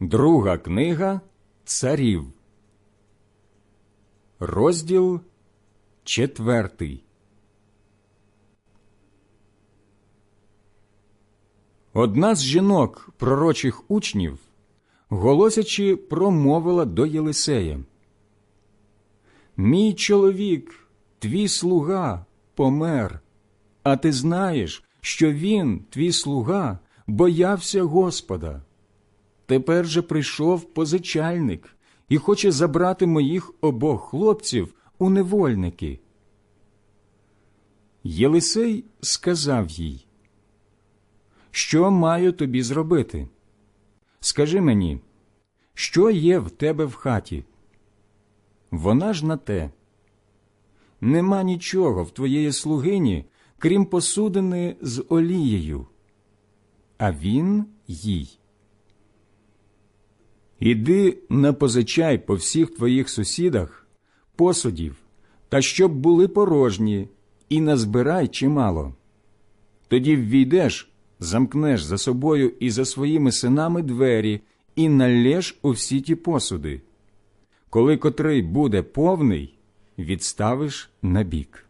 Друга книга Царів, розділ четвертий. Одна з жінок пророчих учнів, голосячи, промовила до Єлисея. Мій чоловік, твій слуга, помер, а ти знаєш, що він, твій слуга, боявся Господа. Тепер же прийшов позичальник і хоче забрати моїх обох хлопців у невольники. Єлисей сказав їй, Що маю тобі зробити? Скажи мені, що є в тебе в хаті? Вона ж на те. Нема нічого в твоєї слугині, крім посудини з олією, а він їй. Іди напозичай по всіх твоїх сусідах посудів, та щоб були порожні, і назбирай чимало. Тоді ввійдеш, замкнеш за собою і за своїми синами двері, і налєш у всі ті посуди. Коли котрий буде повний, відставиш набік.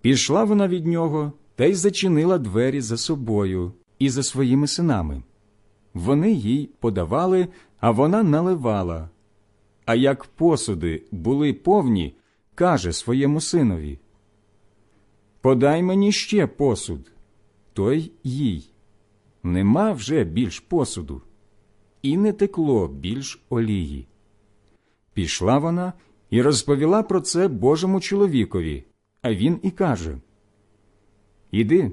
Пішла вона від нього та й зачинила двері за собою і за своїми синами. Вони їй подавали, а вона наливала. А як посуди були повні, каже своєму синові Подай мені ще посуд. Той їй. Нема вже більш посуду, і не текло більш олії. Пішла вона і розповіла про це Божому чоловікові, а він і каже Іди,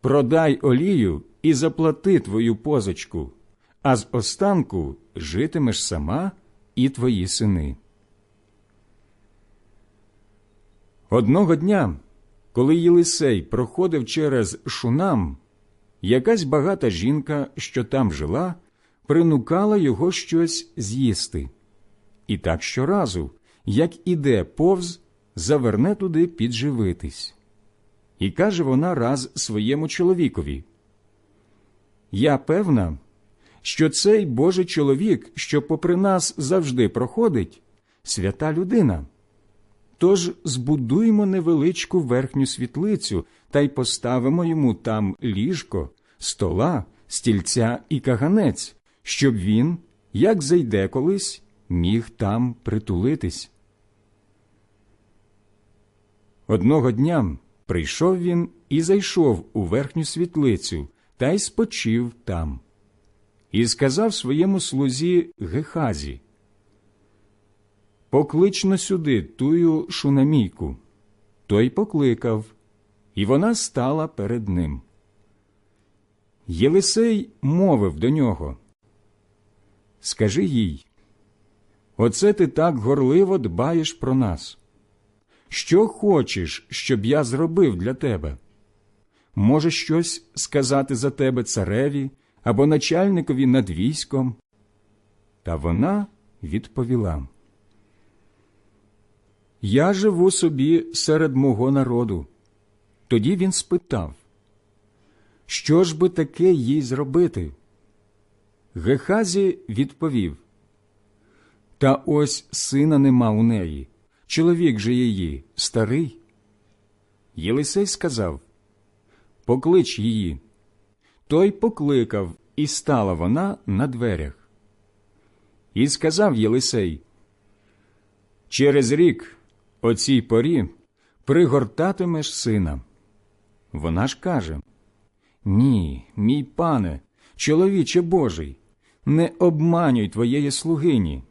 продай олію і заплати твою позичку, а з останку житимеш сама і твої сини. Одного дня, коли Єлисей проходив через шунам, якась багата жінка, що там жила, принукала його щось з'їсти. І так щоразу, як іде повз, заверне туди підживитись. І каже вона раз своєму чоловікові Я певна, що цей Божий чоловік, що попри нас завжди проходить, свята людина. Тож збудуємо невеличку верхню світлицю та й поставимо йому там ліжко, стола, стільця і каганець, щоб він, як зайде колись, міг там притулитись. Одного дня прийшов він і зайшов у верхню світлицю та й спочив там. І сказав своєму слузі Гехазі Поклич на сюди тую шунамійку. Той покликав, і вона стала перед ним. Єлисей мовив до нього Скажи їй, оце ти так горливо дбаєш про нас. Що хочеш, щоб я зробив для тебе? Може, щось сказати за тебе цареві або начальникові над військом? Та вона відповіла Я живу собі серед мого народу. Тоді він спитав, що ж би таке їй зробити? Гехазі відповів Та ось сина нема у неї, чоловік же її старий. Єлисей сказав Поклич її. Той покликав, і стала вона на дверях. І сказав Єлисей Через рік, о цій порі, пригортатимеш сина. Вона ж каже Ні, мій пане, чоловіче Божий, не обманюй твоєї слугині.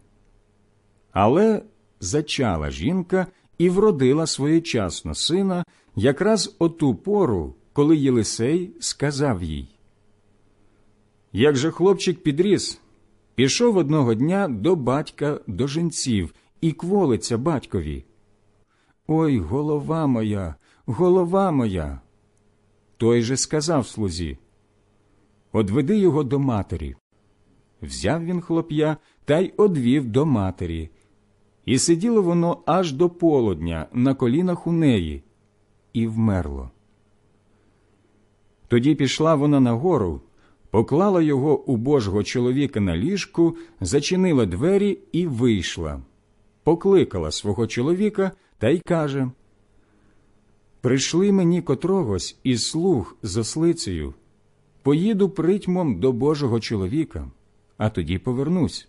Але зачала жінка і вродила своєчасно сина якраз о ту пору, коли Єлисей сказав їй. Як же хлопчик підріс, пішов одного дня до батька до жінців і кволиться батькові. Ой, голова моя, голова моя. Той же сказав слузі Одведи його до матері. Взяв він хлоп'я та й одвів до матері. І сиділо воно аж до полудня на колінах у неї, і вмерло. Тоді пішла вона нагору, поклала його у Божого чоловіка на ліжку, зачинила двері і вийшла, покликала свого чоловіка та й каже Прийшли мені котрогось із слуг з ослицею, поїду притьмом до Божого чоловіка, а тоді повернусь.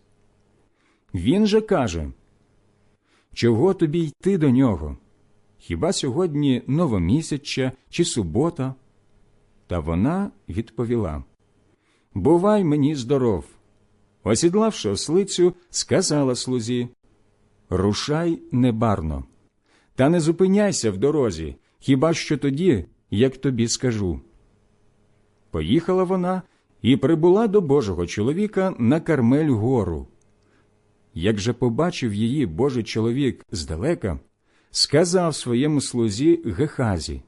Він же каже Чого тобі йти до нього? Хіба сьогодні новомісяччя чи субота? Та вона відповіла Бувай мені здоров. Осідлавши ослицю, сказала слузі Рушай небарно, та не зупиняйся в дорозі, хіба що тоді, як тобі скажу. Поїхала вона і прибула до Божого чоловіка на Кармель гору. Як же побачив її Божий чоловік здалека, сказав своєму слузі Гехазі.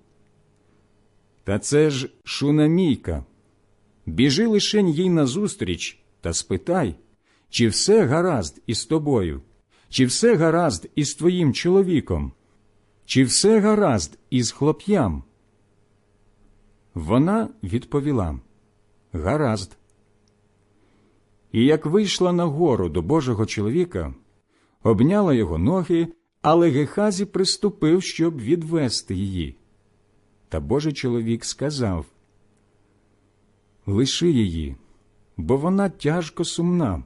Та це ж шунамійка. Біжи лишень їй назустріч та спитай, чи все гаразд із тобою, чи все гаразд із твоїм чоловіком, чи все гаразд із хлоп'ям. Вона відповіла Гаразд. І як вийшла на гору до Божого чоловіка, обняла його ноги, але Гехазі приступив, щоб відвести її. Та Божий чоловік сказав Лиши її, бо вона тяжко сумна,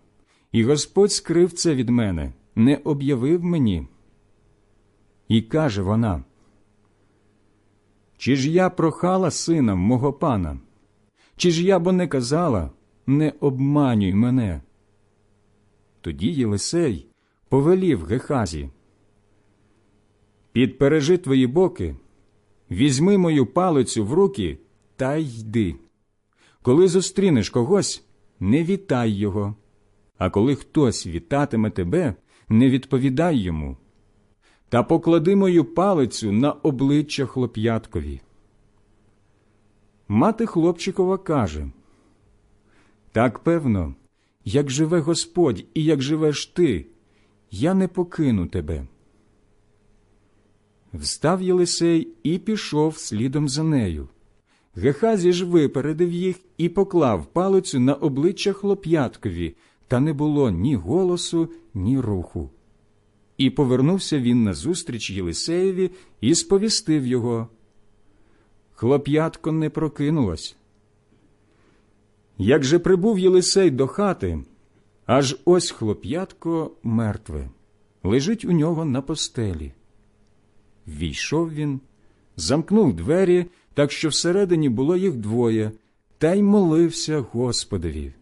і Господь скрив це від мене, не об'явив мені. І каже вона Чи ж я прохала сина мого пана? Чи ж я бо не казала не обманюй мене? Тоді Єлисей повелів Гехазі Підпережи твої боки, візьми мою палицю в руки та йди. Коли зустрінеш когось, не вітай його, а коли хтось вітатиме тебе, не відповідай йому. Та поклади мою палицю на обличчя хлоп'яткові. Мати хлопчикова каже Так певно, як живе Господь і як живеш ти, я не покину тебе. Встав Єлисей і пішов слідом за нею. Гехазі ж випередив їх і поклав палицю на обличчя хлоп'яткові, та не було ні голосу, ні руху. І повернувся він назустріч Єлисеєві і сповістив його. Хлоп'ятко не прокинулось. Як же прибув Єлисей до хати, аж ось хлоп'ятко мертве, лежить у нього на постелі. Війшов він, замкнув двері, так що всередині було їх двоє, та й молився Господові.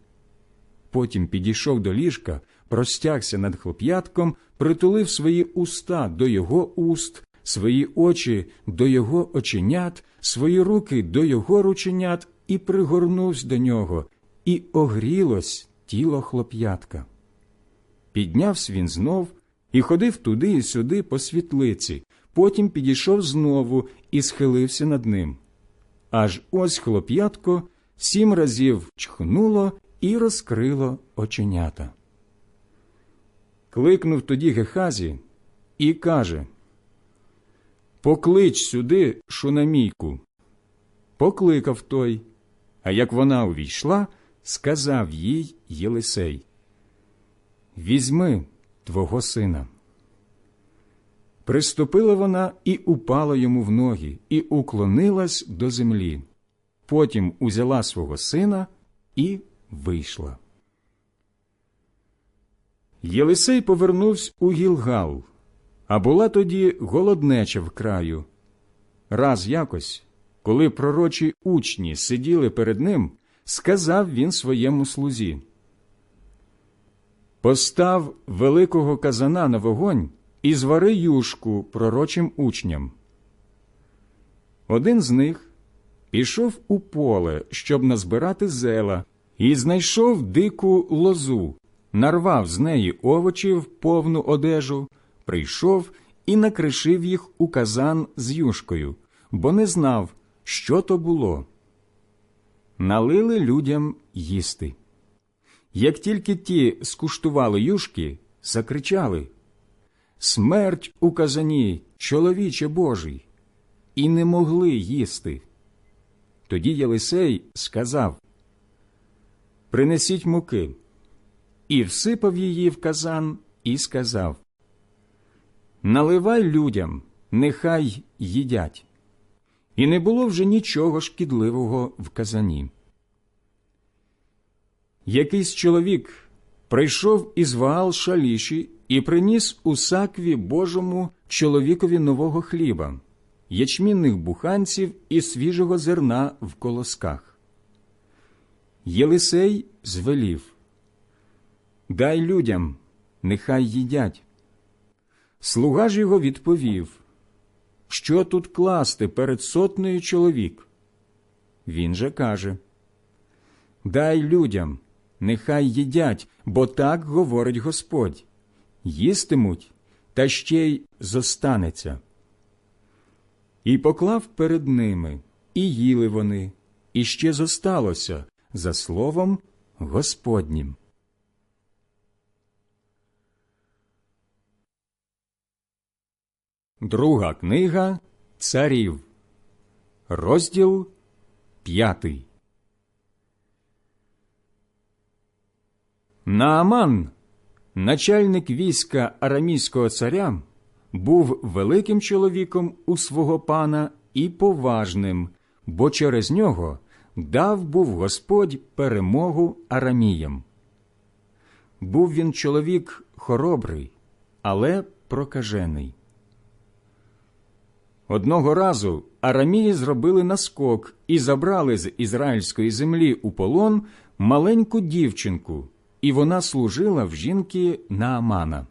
Потім підійшов до ліжка, простягся над хлоп'ятком, притулив свої уста до його уст, свої очі до його оченят, свої руки до його рученят і пригорнувся до нього, і огрілось тіло хлоп'ятка. Піднявся він знов і ходив туди і сюди по світлиці, потім підійшов знову і схилився над ним. Аж ось хлоп'ятко сім разів чхнуло і розкрило оченята. Кликнув тоді Гехазі і каже Поклич сюди шунамійку. Покликав той, а як вона увійшла, сказав їй Єлисей Візьми твого сина. Приступила вона і упала йому в ноги, і уклонилась до землі. Потім узяла свого сина і вийшла. Єлисей повернувся у Гілгал, а була тоді голоднеча в краю. Раз якось, коли пророчі учні сиділи перед ним, сказав він своєму слузі Постав великого казана на вогонь і звари юшку пророчим учням. Один з них пішов у поле, щоб назбирати зела, і знайшов дику лозу, нарвав з неї овочів повну одежу, прийшов і накришив їх у казан з юшкою, бо не знав, що то було. Налили людям їсти. Як тільки ті скуштували юшки, закричали Смерть у казані, чоловіче Божий, і не могли їсти. Тоді Єлисей сказав принесіть муки, і всипав її в казан, і сказав Наливай людям, нехай їдять. І не було вже нічого шкідливого в казані. Якийсь чоловік прийшов із Ваал Шаліші і приніс у сакві Божому чоловікові нового хліба, ячмінних буханців і свіжого зерна в колосках. Єлисей звелів Дай людям, нехай їдять. Слуга ж його відповів Що тут класти перед сотнею чоловік? Він же каже Дай людям, нехай їдять, бо так говорить Господь їстимуть, та ще й зостанеться. І поклав перед ними, і їли вони, і ще зосталося за словом Господнім. Друга книга Царів, розділ п'ятий. Нааман, начальник війська арамійського царя, був великим чоловіком у свого пана і поважним, бо через нього дав був Господь перемогу араміям. Був він чоловік хоробрий, але прокажений. Одного разу арамії зробили наскок і забрали з ізраїльської землі у полон маленьку дівчинку, і вона служила в жінки Наамана.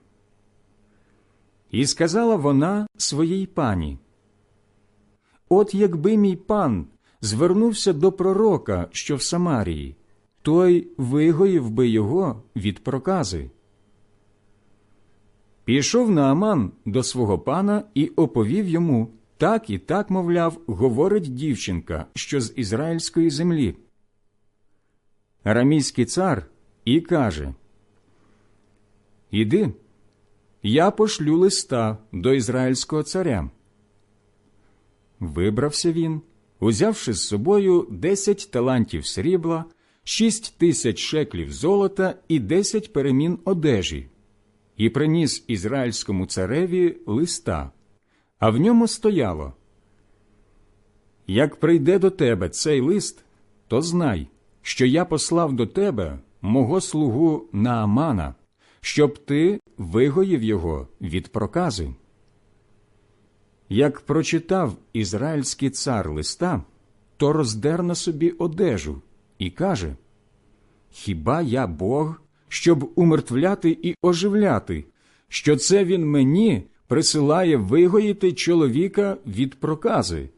І сказала вона своїй пані: От якби мій пан звернувся до пророка, що в Самарії, той вигоїв би його від прокази. Пішов Нааман до свого пана і оповів йому так і так, мовляв, говорить дівчинка, що з ізраїльської землі. Арамійський цар і каже Іди, я пошлю листа до ізраїльського царя. Вибрався він, узявши з собою десять талантів срібла, шість тисяч шеклів золота і десять перемін одежі, і приніс ізраїльському цареві листа, а в ньому стояло Як прийде до тебе цей лист, то знай, що я послав до тебе мого слугу Наамана, щоб ти вигоїв його від прокази. Як прочитав ізраїльський цар листа, то роздер на собі одежу і каже Хіба я Бог, щоб умертвляти і оживляти, що це він мені присилає вигоїти чоловіка від прокази?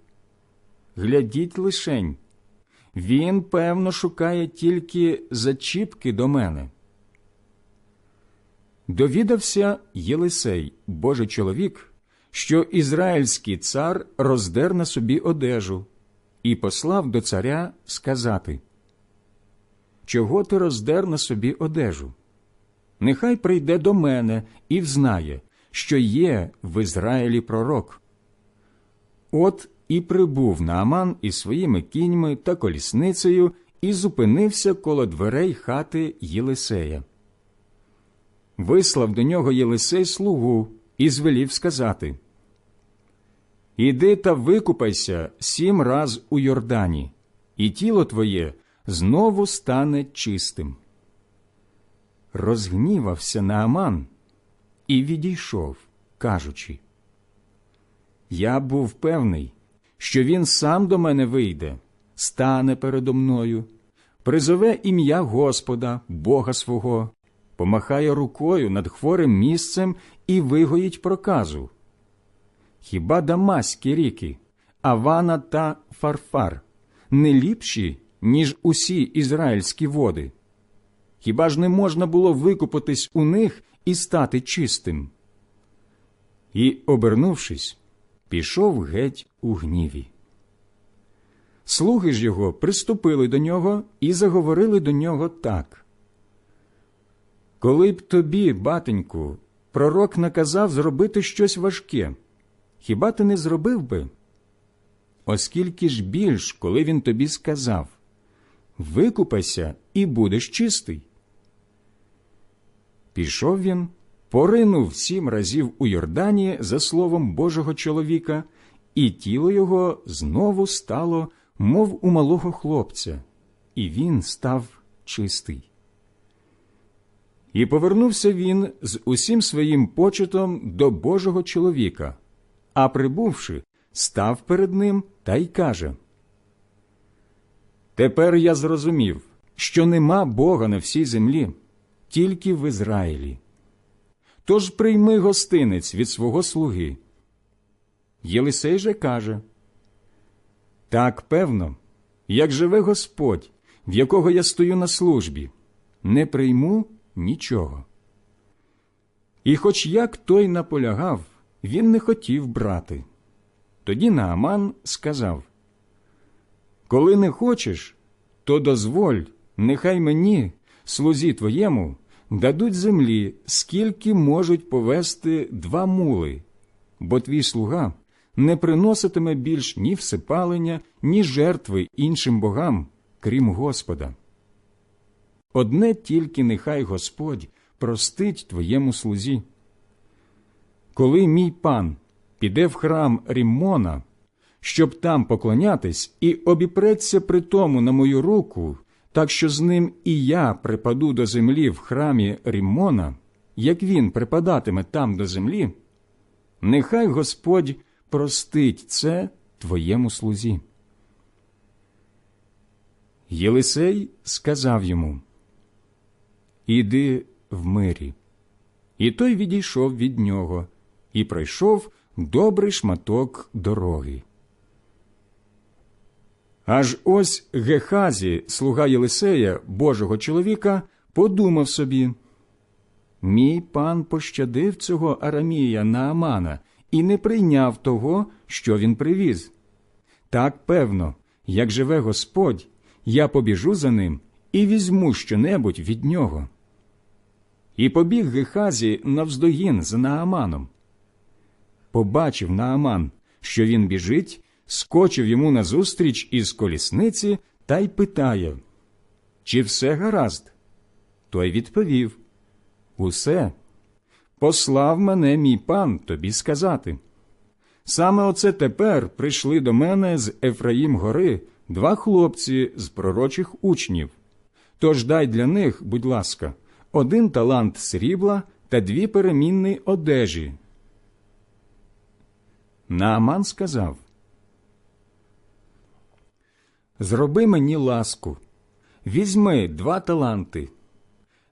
Глядіть лишень, він, певно, шукає тільки зачіпки до мене. Довідався Єлисей, Божий чоловік, що ізраїльський цар роздер на собі одежу і послав до царя сказати Чого ти роздер на собі одежу? Нехай прийде до мене і взнає, що є в Ізраїлі пророк. От і прибув Нааман із своїми кіньми та колісницею і зупинився коло дверей хати Єлисея. Вислав до нього Єлисей слугу і звелів сказати Іди та викупайся сім раз у Йордані, і тіло твоє знову стане чистим. Розгнівався Нааман і відійшов, кажучи Я був певний, що він сам до мене вийде, стане передо мною, призове ім'я Господа, Бога свого, помахає рукою над хворим місцем і вигоїть проказу. Хіба Дамаські ріки, Авана та Фарфар не ліпші, ніж усі ізраїльські води? Хіба ж не можна було викупатись у них і стати чистим? І, обернувшись, пішов геть у гніві. Слуги ж його приступили до нього і заговорили до нього так. Коли б тобі, батеньку, пророк наказав зробити щось важке, хіба ти не зробив би? Оскільки ж більш, коли він тобі сказав викупайся і будеш чистий. Пішов він, поринув сім разів у Йордані за словом Божого чоловіка, і тіло його знову стало, мов у малого хлопця, і він став чистий. І повернувся він з усім своїм почетом до Божого чоловіка, а прибувши, став перед ним та й каже Тепер я зрозумів, що нема Бога на всій землі, тільки в Ізраїлі. Тож прийми гостинець від свого слуги. Єлисей же каже Так, певно, як живе Господь, в якого я стою на службі, не прийму нічого. І хоч як той наполягав, він не хотів брати. Тоді Нааман сказав Коли не хочеш, то дозволь, нехай мені, слузі твоєму, дадуть землі, скільки можуть повести два мули, бо твій слуга не приноситиме більш ні всипалення, ні жертви іншим богам, крім Господа. Одне тільки нехай Господь простить твоєму слузі. Коли мій пан піде в храм Ріммона, щоб там поклонятись, і обіпреться при тому на мою руку, так що з ним і я припаду до землі в храмі Ріммона, як він припадатиме там до землі, нехай Господь простить це твоєму слузі. Єлисей сказав йому Іди в мирі. І той відійшов від нього і пройшов добрий шматок дороги. Аж ось Гехазі, слуга Єлисея, Божого чоловіка, подумав собі Мій пан пощадив цього Арамія Наамана і не прийняв того, що він привіз. Так певно, як живе Господь, я побіжу за ним і візьму щонебудь від нього. І побіг Гехазі навздогін з Нааманом. Побачив Нааман, що він біжить, скочив йому назустріч із колісниці та й питає Чи все гаразд? Той відповів Усе. Послав мене мій пан тобі сказати. Саме оце тепер прийшли до мене з Ефраїм гори два хлопці з пророчих учнів. Тож дай для них, будь ласка, один талант срібла та дві перемінні одежі. Нааман сказав Зроби мені ласку, візьми два таланти.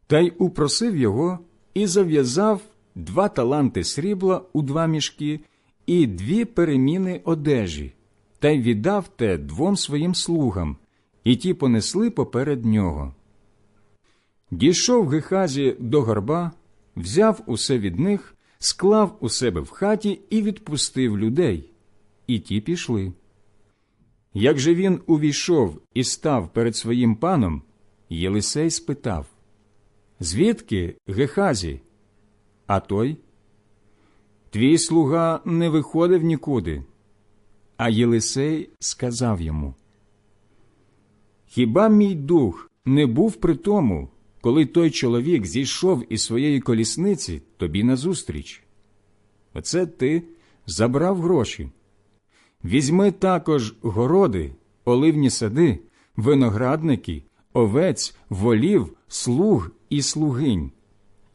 Та й упросив його і зав'язав два таланти срібла у два мішки і дві переміни одежі, та й віддав те двом своїм слугам, і ті понесли поперед нього. Дійшов Гехазі до горба, взяв усе від них, склав у себе в хаті і відпустив людей, і ті пішли. Як же він увійшов і став перед своїм паном, Єлисей спитав Звідки Гехазі? А той? Твій слуга не виходив нікуди. А Єлисей сказав йому Хіба мій дух не був при тому, коли той чоловік зійшов із своєї колісниці тобі назустріч? Оце ти забрав гроші. Візьми також городи, оливні сади, виноградники, овець, волів, слуг і слугинь,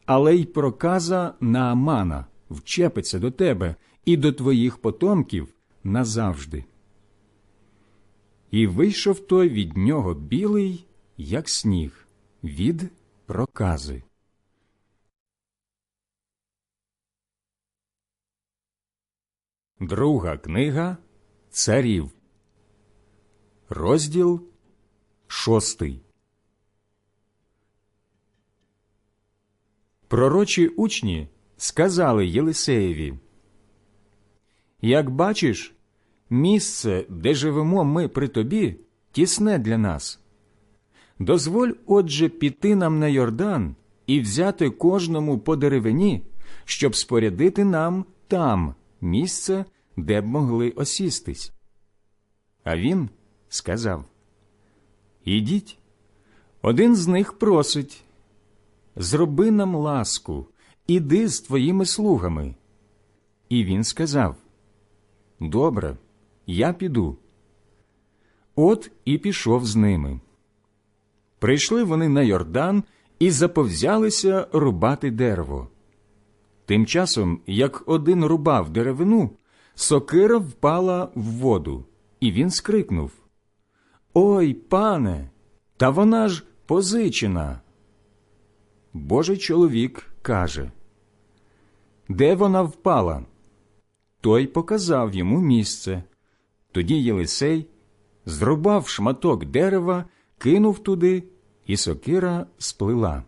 але й проказа Наамана вчепиться до тебе і до твоїх потомків назавжди. І вийшов той від нього білий, як сніг, від прокази. Друга книга Царів, розділ шостий. Пророчі учні сказали Єлисеєві, Як бачиш, місце, де живемо ми при тобі, тісне для нас. Дозволь, отже, піти нам на Йордан і взяти кожному по деревині, щоб спорядити нам там місце, де б могли осістись. А він сказав Ідіть. Один з них просить Зроби нам ласку, іди з твоїми слугами. І він сказав Добре, я піду. От і пішов з ними. Прийшли вони на Йордан і заповзялися рубати дерево. Тим часом, як один рубав деревину, сокира впала в воду, і він скрикнув Ой, пане, та вона ж позичена. Божий чоловік каже Де вона впала? Той показав йому місце. Тоді Єлисей зрубав шматок дерева, кинув туди, і сокира сплила.